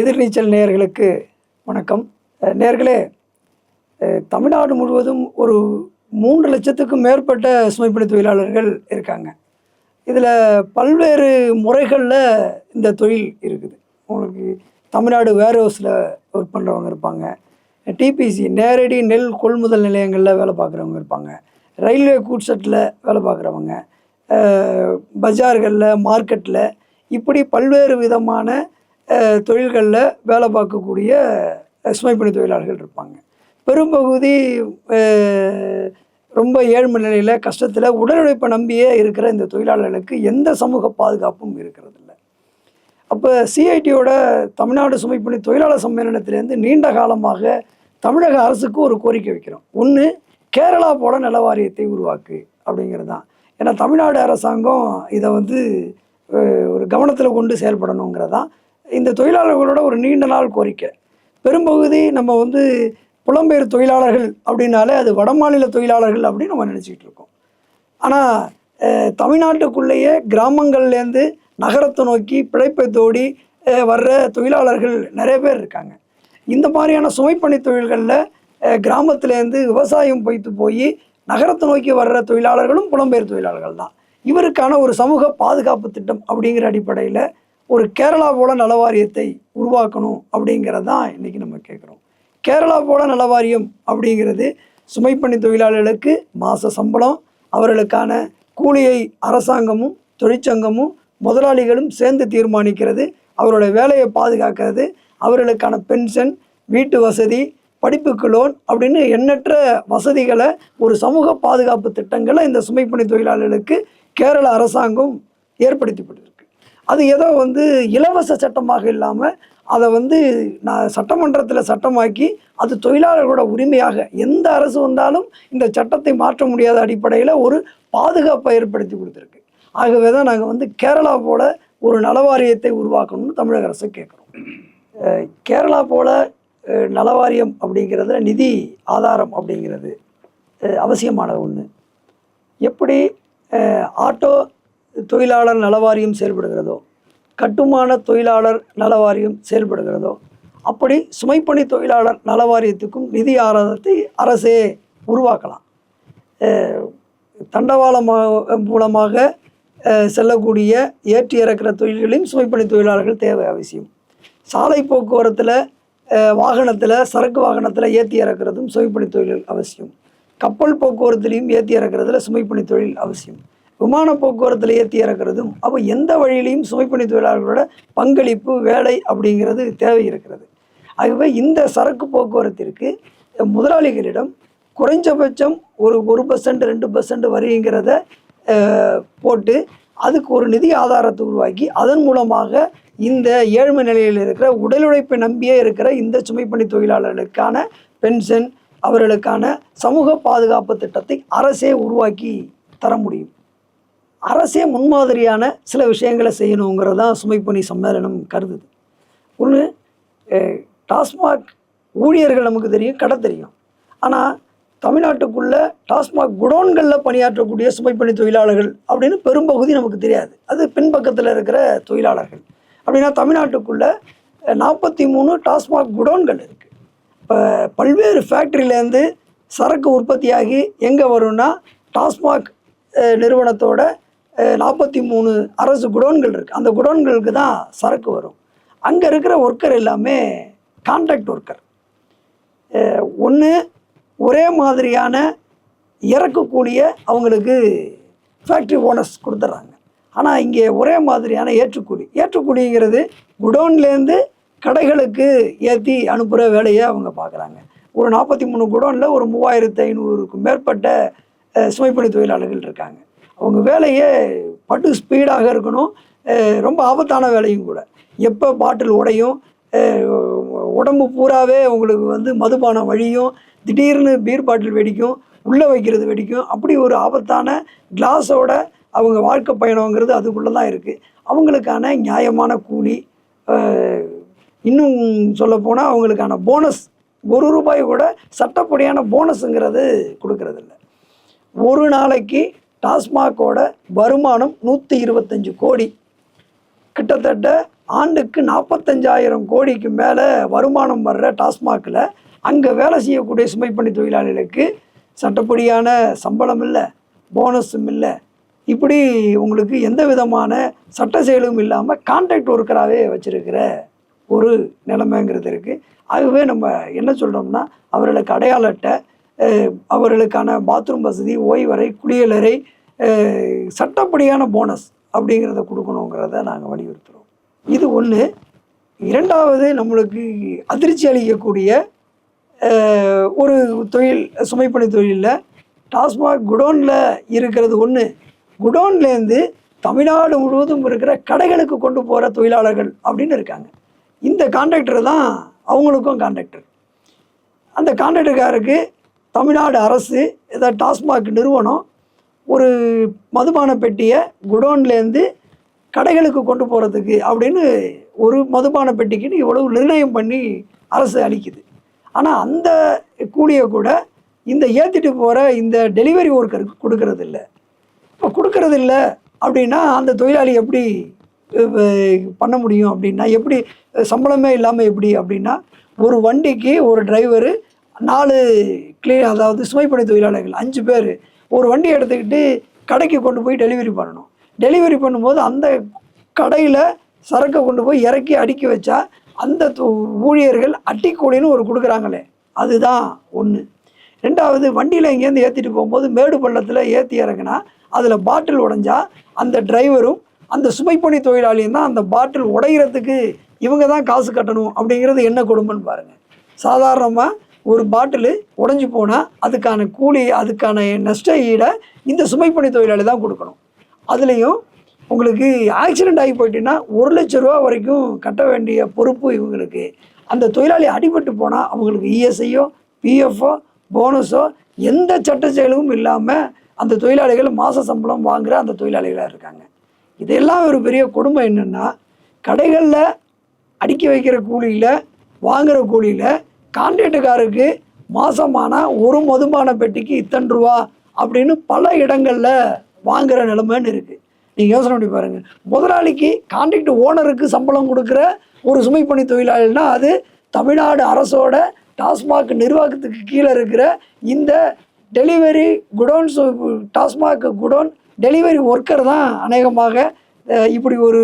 எதிர்நீச்சல் நேர்களுக்கு வணக்கம். நேர்களே தமிழ்நாடு முழுவதும் ஒரு மூன்று லட்சத்துக்கும் மேற்பட்ட சுமைப்பணி தொழிலாளர்கள் இருக்காங்க. இதில் பல்வேறு முறைகளில் இந்த தொழில் இருக்குது. உங்களுக்கு தமிழ்நாடு வேர் ஹவுஸில் ஒர்க் பண்ணுறவங்க இருப்பாங்க. டிபிசி நேரடி நெல் கொள்முதல் நிலையங்களில் வேலை பார்க்குறவங்க இருப்பாங்க. ரயில்வே கூட்செட்டில் வேலை பார்க்குறவங்க. பஜார்களில் மார்க்கெட்டில் இப்படி பல்வேறு விதமான தொழில்களில் வேலை பார்க்கக்கூடிய அஹ், சுமைப்பணி தொழிலாளர்கள் இருப்பாங்க. பெரும்பகுதி ரொம்ப ஏழ்மை நிலையில் கஷ்டத்தில் உடல் உழைப்பை நம்பியே இருக்கிற இந்த தொழிலாளர்களுக்கு எந்த சமூக பாதுகாப்பும் இருக்கிறது இல்லை அப்போ சிஐடியோட தமிழ்நாடு சுமைப்பணி தொழிலாளர் சம்மேளனத்திலேருந்து நீண்ட காலமாக தமிழக அரசுக்கு ஒரு கோரிக்கை வைக்கிறோம். ஒன்று கேரளா போல நல வாரியத்தை உருவாக்கு அப்படிங்கிறது தான். ஏன்னா தமிழ்நாடு அரசாங்கம் இதை வந்து ஒரு கவனத்தில் கொண்டு செயல்படணுங்கிறதான் இந்த தொழிலாளர்களோட ஒரு நீண்ட நாள் கோரிக்கை. பெரும்பகுதி நம்ம வந்து புலம்பெயர் தொழிலாளர்கள் அப்படின்னாலே அது வடமாநில தொழிலாளர்கள் அப்படின்னு நம்ம நினச்சிக்கிட்டு இருக்கோம். ஆனால் தமிழ்நாட்டுக்குள்ளேயே கிராமங்கள்லேருந்து நகரத்தை நோக்கி பிழைப்பை தோடி வர்ற தொழிலாளர்கள் நிறைய பேர் இருக்காங்க. இந்த மாதிரியான சுமைப்பணி தொழில்களில் கிராமத்துலேருந்து விவசாயம் பொய்த்து போய் நகரத்தை நோக்கி வர்ற தொழிலாளர்களும் புலம்பெயர் தொழிலாளர்கள் தான். இவருக்கான ஒரு சமூக பாதுகாப்பு திட்டம் அப்படிங்கிற அடிப்படையில் ஒரு கேரளா போல நலவாரியத்தை உருவாக்கணும் அப்படிங்கிறது தான் இன்றைக்கி நம்ம கேட்குறோம். கேரளா போல நலவாரியம் அப்படிங்கிறது சுமைப்பணி தொழிலாளர்களுக்கு மாத சம்பளம் அவர்களுக்கான கூலியை அரசாங்கமும் தொழிற்சங்கமும் முதலாளிகளும் சேர்ந்து தீர்மானிக்கிறது அவரோட வேலையை பாதுகாக்கிறது அவர்களுக்கான பென்ஷன் வீட்டு வசதி படிப்புக்கு லோன் அப்படின்னு எண்ணற்ற வசதிகளை ஒரு சமூக பாதுகாப்பு திட்டங்களை இந்த சுமைப்பணி தொழிலாளர்களுக்கு கேரள அரசாங்கம் ஏற்படுத்திப்பட்டிருக்கு அது ஏதோ வந்து இலவச சட்டமாக இல்லாமல் அதை வந்து நான் சட்டமன்றத்தில் சட்டமாக்கி அது தொழிலாளர்களோட உரிமையாக எந்த அரசு வந்தாலும் இந்த சட்டத்தை மாற்ற முடியாத அடிப்படையில் ஒரு பாதுகாப்பை ஏற்படுத்தி கொடுத்துருக்கு. ஆகவே தான் நாங்கள் வந்து கேரளா போல ஒரு நலவாரியத்தை உருவாக்கணும்னு தமிழக அரசு கேட்குறோம். கேரளா போல நலவாரியம் அப்படிங்கிறதுல நிதி ஆதாரம் அப்படிங்கிறது அவசியமான ஒன்று எப்படி ஆட்டோ தொழிலாளர் நலவாரியம் செயல்படுகிறதோ கட்டுமான தொழிலாளர் நலவாரியம் செயல்படுகிறதோ அப்படி சுமைப்பணி தொழிலாளர் நலவாரியத்துக்கும் நிதி ஆதாரத்தை அரசே உருவாக்கலாம். தண்டவாளமாக மூலமாக செல்லக்கூடிய ஏற்றி இறக்கிற தொழில்களையும் சுமைப்பணி தொழிலாளர்கள் தேவை அவசியம். சாலை போக்குவரத்தில் வாகனத்தில் சரக்கு வாகனத்தில் ஏற்றி இறக்குறதும் சுமைப்பணி தொழில் அவசியம். கப்பல் போக்குவரத்துலேயும் ஏற்றி இறக்குறதுல சுமைப்பணி தொழில் அவசியம். விமான போக்குவரத்தில் ஏற்றி இறக்குறதும் அப்போ எந்த வழியிலையும் சுமைப்பணி தொழிலாளர்களோட பங்களிப்பு வேலை அப்படிங்கிறது தேவை இருக்கிறது. ஆகவே இந்த சரக்கு போக்குவரத்திற்கு முதலாளிகளிடம் குறைஞ்சபட்சம் ஒரு ஒரு பர்சன்ட் ரெண்டு பர்சன்ட் வரிங்கிறத போட்டு அதுக்கு ஒரு நிதி ஆதாரத்தை உருவாக்கி அதன் மூலமாக இந்த ஏழ்மை நிலையில் இருக்கிற உடல் உழைப்பை நம்பியே இருக்கிற இந்த சுமைப்பணி தொழிலாளர்களுக்கான பென்ஷன் அவர்களுக்கான சமூக பாதுகாப்பு திட்டத்தை அரசே உருவாக்கி தர முடியும். அரசே முன்மாதிரியான சில விஷயங்களை செய்யணுங்கிறது தான் சுமைப்பணி சம்மேளனம் கருதுது. ஒன்று டாஸ்மாக் ஊழியர்கள் நமக்கு தெரியும் கடை தெரியும். ஆனால் தமிழ்நாட்டுக்குள்ளே டாஸ்மாக் குடோன்களில் பணியாற்றக்கூடிய சுமைப்பணி தொழிலாளர்கள் அப்படின்னு பெரும்பகுதி நமக்கு தெரியாது. அது பின்பக்கத்தில் இருக்கிற தொழிலாளர்கள். அப்படின்னா தமிழ்நாட்டுக்குள்ளே நாற்பத்தி மூணு டாஸ்மாக் குடோன்கள் இருக்குது இப்போ பல்வேறு ஃபேக்ட்ரியிலேருந்து சரக்கு உற்பத்தியாகி எங்கே வரும்னா டாஸ்மாக் நிறுவனத்தோட நாற்பத்தி மூணு அரசு குடோன்கள் இருக்குது அந்த குடோன்களுக்கு தான் சரக்கு வரும். அங்கே இருக்கிற ஒர்க்கர் எல்லாமே கான்ட்ராக்ட் ஒர்க்கர் ஒன்று ஒரே மாதிரியான இறக்கக்கூடிய அவங்களுக்கு ஃபேக்ட்ரி ஓனர்ஸ் கொடுத்துட்றாங்க ஆனால் இங்கே ஒரே மாதிரியான ஏற்றுக்கூலி ஏற்றுக்கூலிங்கிறது குடோன்லேருந்து கடைகளுக்கு ஏற்றி அனுப்புகிற வேலையை அவங்க பார்க்குறாங்க. ஒரு நாற்பத்தி மூணு குடோனில் ஒரு மூவாயிரத்து ஐநூறுக்கும் மேற்பட்ட சுமைப்பணி தொழிலாளர்கள் இருக்காங்க. அவங்க வேலையே பட்டு ஸ்பீடாக இருக்கணும். ரொம்ப ஆபத்தான வேலையும் கூட. எப்போ பாட்டில் உடையும் உடம்பு பூராவே உங்களுக்கு வந்து மதுபானம் வழியும் திடீர்னு பீர் பாட்டில் வெடிக்கும் உள்ளே வைக்கிறது வெடிக்கும். அப்படி ஒரு ஆபத்தான கிளாஸோட அவங்க வாழ்க்கை பயணங்கிறது அதுக்குள்ளே தான் இருக்குது அவங்களுக்கான நியாயமான கூலி இன்னும் சொல்லப்போனால் அவங்களுக்கான போனஸ் ஒரு ரூபாய் கூட சட்டப்படியான போனஸுங்கிறது கொடுக்கறதில்ல. ஒரு நாளைக்கு டாஸ்மாகோட வருமானம் நூற்றி இருபத்தஞ்சு கோடி. கிட்டத்தட்ட ஆண்டுக்கு நாற்பத்தஞ்சாயிரம் கோடிக்கு மேலே வருமானம் வர்ற டாஸ்மாகில் அங்கே வேலை செய்யக்கூடிய சுமைப்பணி தொழிலாளிகளுக்கு சட்டப்படியான சம்பளம் இல்லை போனஸும் இல்லை. இப்படி உங்களுக்கு எந்த விதமான சட்ட செயலும் இல்லாமல் கான்ட்ராக்ட் ஒர்க்கராகவே வச்சுருக்கிற ஒரு நிலைமைங்கிறது இருக்குது ஆகவே நம்ம என்ன சொல்கிறோம்னா அவர்களுக்கு அடையாள அட்டை அவர்களுக்கான பாத்ரூம் வசதி ஓய்வறை குளியலறை சட்டப்படியான போனஸ் அப்படிங்கிறத கொடுக்கணுங்கிறத நாங்கள் வலியுறுத்துகிறோம் இது ஒன்று இரண்டாவது நம்மளுக்கு அதிர்ச்சி அளிக்கக்கூடிய ஒரு தொழில் சுமைப்பணி தொழிலில் டாஸ்மாக் குடோனில் இருக்கிறது ஒன்று குடோன்லேருந்து தமிழ்நாடு முழுவதும் இருக்கிற கடைகளுக்கு கொண்டு போகிற தொழிலாளர்கள் அப்படின்னு இருக்காங்க. இந்த கான்ட்ராக்டர் தான் அவங்களுக்கும் கான்ட்ராக்டர் அந்த கான்ட்ராக்டர்காருக்கு தமிழ்நாடு அரசு ஏதாவது டாஸ்மாக் நிறுவனம் ஒரு மதுபான பெட்டியை குடோன்லேருந்து கடைகளுக்கு கொண்டு போகிறதுக்கு அப்படின்னு ஒரு மதுபான பெட்டிக்குன்னு இவ்வளவு நிர்ணயம் பண்ணி அரசு அளிக்குது. ஆனால் அந்த கூலியை கூட இந்த ஏற்றிட்டு போகிற இந்த டெலிவரி ஒர்க்கருக்கு கொடுக்கறது இல்லை இப்போ கொடுக்கறது இல்லை அப்படின்னா அந்த தொழிலாளி எப்படி பண்ண முடியும் அப்படின்னா எப்படி சம்பளமே இல்லாமல் எப்படி அப்படின்னா ஒரு வண்டிக்கு ஒரு டிரைவரு நாலு கிளீன் அதாவது சுமைப்படை தொழிலாளர்கள் அஞ்சு பேர் ஒரு வண்டி எடுத்துக்கிட்டு கடைக்கு கொண்டு போய் டெலிவரி பண்ணணும். டெலிவரி பண்ணும்போது அந்த கடையில் சரக்கை கொண்டு போய் இறக்கி அடுக்கி வச்சா அந்த ஊழியர்கள் அட்டிக்கூலின்னு ஒரு கொடுக்குறாங்களே அதுதான் ஒன்று ரெண்டாவது வண்டியில் இங்கேருந்து ஏற்றிட்டு போகும்போது மேடு பள்ளத்தில் ஏற்றி இறங்கினா அதில் பாட்டில் உடஞ்சா அந்த டிரைவரும் அந்த சுமைப்பணி தொழிலாளியும் தான் அந்த பாட்டில் உடைகிறதுக்கு இவங்க தான் காசு கட்டணும் அப்படிங்கிறது என்ன கொடுமைன்னு பாருங்கள் சாதாரணமாக ஒரு பாட்டில் உடஞ்சி போனால் அதுக்கான கூலி அதுக்கான நஷ்ட ஈடை இந்த சுமைப்பணி தொழிலாளி தான் கொடுக்கணும். அதுலேயும் உங்களுக்கு ஆக்சிடெண்ட் ஆகி போயிட்டுன்னா ஒரு லட்ச ரூபா வரைக்கும் கட்ட வேண்டிய பொறுப்பு இவங்களுக்கு. அந்த தொழிலாளி அடிபட்டு போனால் அவங்களுக்கு இஎஸ்ஐயோ பிஎஃப்ஓ போனஸோ எந்த சட்ட செயலும் இல்லாமல் அந்த தொழிலாளிகள் மாத சம்பளம் வாங்குகிற அந்த தொழிலாளிகளாக இருக்காங்க. இதெல்லாம் ஒரு பெரிய கொடுமை என்னென்னா கடைகளில் அடுக்கி வைக்கிற கூலியில் வாங்குகிற கூலியில் கான்ட்ராக்டுக்காருக்கு மாதமானால் ஒரு மதுபான பெட்டிக்கு இத்தனை ரூபா அப்படின்னு பல இடங்களில் வாங்குகிற நிலைமைன்னு இருக்குது நீங்கள் யோசனை பண்ணி பாருங்கள் முதலாளிக்கு கான்ட்ராக்ட் ஓனருக்கு சம்பளம் கொடுக்குற ஒரு சுமைப்பணி தொழிலாளினா அது தமிழ்நாடு அரசோட டாஸ்மாக் நிர்வாகத்துக்கு கீழே இருக்கிற இந்த delivery godowns TASMAC godown delivery worker தான் அநேகமாக இப்படி ஒரு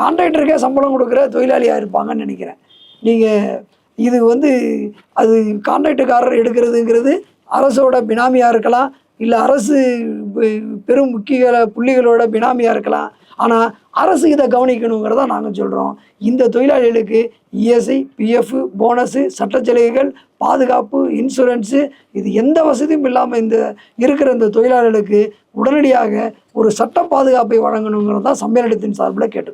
கான்ட்ராக்டருக்கே சம்பளம் கொடுக்குற தொழிலாளியாக இருப்பாங்கன்னு நினைக்கிறேன். நீங்கள் இது வந்து அது கான்ட்ராக்டுக்காரர் எடுக்கிறதுங்கிறது அரசோட பினாமியாக இருக்கலாம் இல்லை அரசு பெ- பெரும் முக்கிய புள்ளிகளோட பினாமியாக இருக்கலாம். ஆனால் அரசு இதை கவனிக்கணுங்கிறத நாங்கள் சொல்கிறோம் இந்த தொழிலாளிகளுக்கு இஎஸ்ஐ பிஎஃப் போனஸு சட்டச்சலுகைகள் பாதுகாப்பு இன்சூரன்ஸு இது எந்த வசதியும் இல்லாமல் இந்த இருக்கிற இந்த தொழிலாளர்களுக்கு உடனடியாக ஒரு சட்ட பாதுகாப்பை வழங்கணுங்கிறதான் சம்மேளனத்தின் சார்பில் கேட்டுக்கிறோம்.